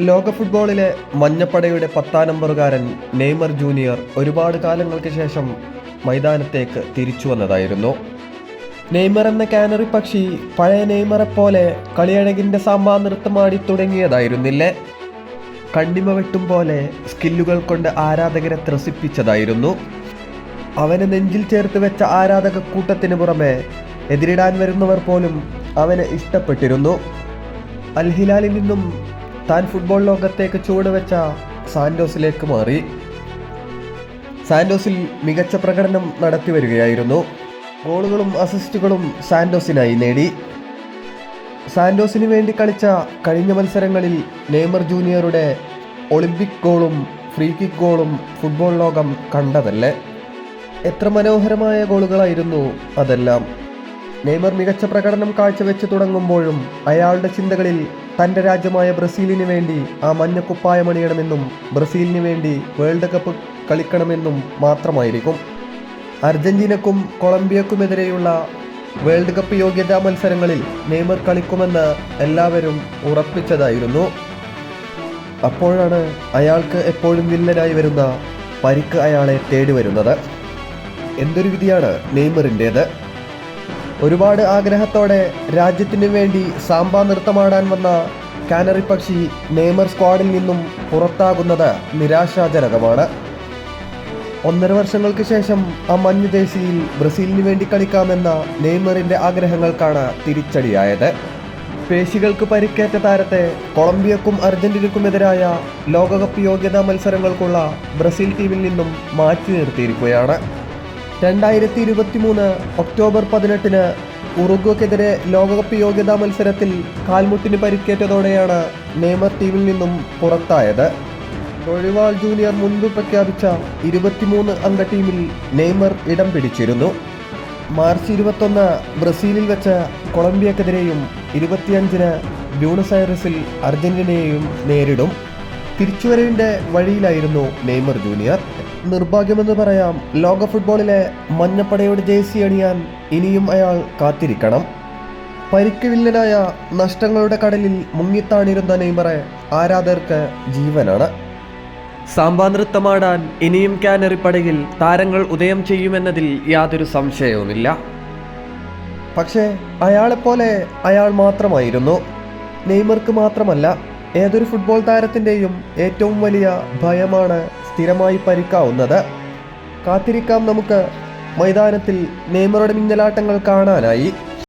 ലോക ഫുട്ബോളിലെ മഞ്ഞപ്പടയുടെ പത്താം നമ്പറുകാരൻ നെയ്മർ ജൂനിയർ ഒരുപാട് കാലങ്ങൾക്ക് ശേഷം മൈതാനത്തേക്ക് തിരിച്ചു വന്നതായിരുന്നു. നെയ്മർ എന്ന കാനറി പക്ഷി പഴയ നെയ്മറെ പോലെ കളിയഴകിന്റെ സാമ്പാ നൃത്തമാടി തുടങ്ങിയതായിരുന്നില്ലേ? കണ്ണിമ വെട്ടും പോലെ സ്കില്ലുകൾ കൊണ്ട് ആരാധകരെ ത്രസിപ്പിച്ചതായിരുന്നു. അവനെ നെഞ്ചിൽ ചേർത്ത് വെച്ച ആരാധക കൂട്ടത്തിന് പുറമെ എതിരിടാൻ വരുന്നവർ പോലും അവനെ ഇഷ്ടപ്പെട്ടിരുന്നു. അൽഹിലാലിൽ നിന്നും താൻ ഫുട്ബോൾ ലോകത്തേക്ക് ചുവടുവെച്ച സാന്റോസിലേക്ക് മാറി. സാൻഡോസിൽ മികച്ച പ്രകടനം നടത്തി വരികയായിരുന്നു. ഗോളുകളും അസിസ്റ്റുകളും സാൻഡോസിനായി നേടി. സാന്റോസിന് വേണ്ടി കളിച്ച കഴിഞ്ഞ മത്സരങ്ങളിൽ നെയ്മർ ജൂനിയറുടെ ഒളിമ്പിക് ഗോളും ഫ്രീ കിക്ക് ഗോളും ഫുട്ബോൾ ലോകം കണ്ടതല്ലേ? എത്ര മനോഹരമായ ഗോളുകളായിരുന്നു അതെല്ലാം. നെയ്മർ മികച്ച പ്രകടനം കാഴ്ചവെച്ച് തുടങ്ങുമ്പോഴും അയാളുടെ ചിന്തകളിൽ തന്റെ രാജ്യമായ ബ്രസീലിന് വേണ്ടി ആ മഞ്ഞക്കുപ്പായം അണിയണമെന്നും ബ്രസീലിന് വേണ്ടി വേൾഡ് കപ്പ് കളിക്കണമെന്നും മാത്രമായിരിക്കും. അർജന്റീനക്കും കൊളംബിയക്കുമെതിരെയുള്ള വേൾഡ് കപ്പ് യോഗ്യതാ മത്സരങ്ങളിൽ നെയ്മർ കളിക്കുമെന്ന് എല്ലാവരും ഉറപ്പിച്ചതായിരുന്നു. അപ്പോഴാണ് അയാൾക്ക് എപ്പോഴും വില്ലനായി വരുന്ന പരിക്ക് അയാളെ തേടി വരുന്നത് എന്തൊരു വിധിയാണ് നെയ്മറിന്റേത്? ഒരുപാട് ആഗ്രഹത്തോടെ രാജ്യത്തിനു വേണ്ടി സാമ്പാ നൃത്തമാടാൻ വന്ന കാനറി പക്ഷി നെയ്മർ സ്ക്വാഡിൽ നിന്നും പുറത്താകുന്നത് നിരാശാജനകമാണ്. ഒന്നര വർഷങ്ങൾക്ക് ശേഷം ആ മഞ്ഞു ദേശിയിൽ ബ്രസീലിന് വേണ്ടി കളിക്കാമെന്ന നെയ്മറിന്റെ ആഗ്രഹങ്ങൾക്കാണ് തിരിച്ചടിയായത്. പേശികൾക്ക് പരിക്കേറ്റ താരത്തെ കൊളംബിയക്കും അർജന്റീനക്കുമെതിരായ ലോകകപ്പ് യോഗ്യതാ മത്സരങ്ങൾക്കുള്ള ബ്രസീൽ ടീമിൽ നിന്നും മാറ്റി നിർത്തിയിരിക്കുകയാണ്. രണ്ടായിരത്തി ഇരുപത്തി മൂന്ന് ഒക്ടോബർ പതിനെട്ടിന് ഉറുഗ്വക്കെതിരെ ലോകകപ്പ് യോഗ്യതാ മത്സരത്തിൽ കാൽമുട്ടിന് പരിക്കേറ്റതോടെയാണ് നെയ്മർ ടീമിൽ നിന്നും പുറത്തായത്. ഒഴിവാൾ ജൂനിയർ മുൻപ് പ്രഖ്യാപിച്ച ഇരുപത്തിമൂന്ന് അംഗ ടീമിൽ നെയ്മർ ഇടം പിടിച്ചിരുന്നു. മാർച്ച് ഇരുപത്തൊന്ന് ബ്രസീലിൽ വെച്ച് കൊളംബിയക്കെതിരെയും ഇരുപത്തിയഞ്ചിന് ബ്യൂണസ് ഐറസിൽ അർജന്റീനയെയും നേരിടും. തിരിച്ചുവരവിന്റെ വഴിയിലായിരുന്നു നെയ്മർ ജൂനിയർ. നിർഭാഗ്യമെന്ന് പറയാം ലോക ഫുട്ബോളിലെ മഞ്ഞപ്പടയുടെ ജേഴ്സി അണിയാൻ ഇനിയും അയാൾ കാത്തിരിക്കണം. പരിക്ക് വില്ലനായ നഷ്ടങ്ങളുടെ കടലിൽ മുങ്ങിത്താണിരുന്ന നെയ്മറെ ആരാധകർക്ക് ജീവനാണ്. സാമ്പാ നൃത്തമാടാൻ ഇനിയും കാനറിപ്പടയിൽ താരങ്ങൾ ഉദയം ചെയ്യുമെന്നതിൽ യാതൊരു സംശയവുമില്ല. പക്ഷേ അയാളെപ്പോലെ അയാൾ മാത്രമായിരുന്നു. നെയ്മർക്ക് മാത്രമല്ല ഏതൊരു ഫുട്ബോൾ താരത്തിന്റെയും ഏറ്റവും വലിയ ഭയമാണ് സ്ഥിരമായി പരിക്കാവുന്നത്. കാത്തിരിക്കാം നമുക്ക് മൈതാനത്തിൽ നെയ്മറുടെ മിന്നലാട്ടങ്ങൾ കാണാനായി.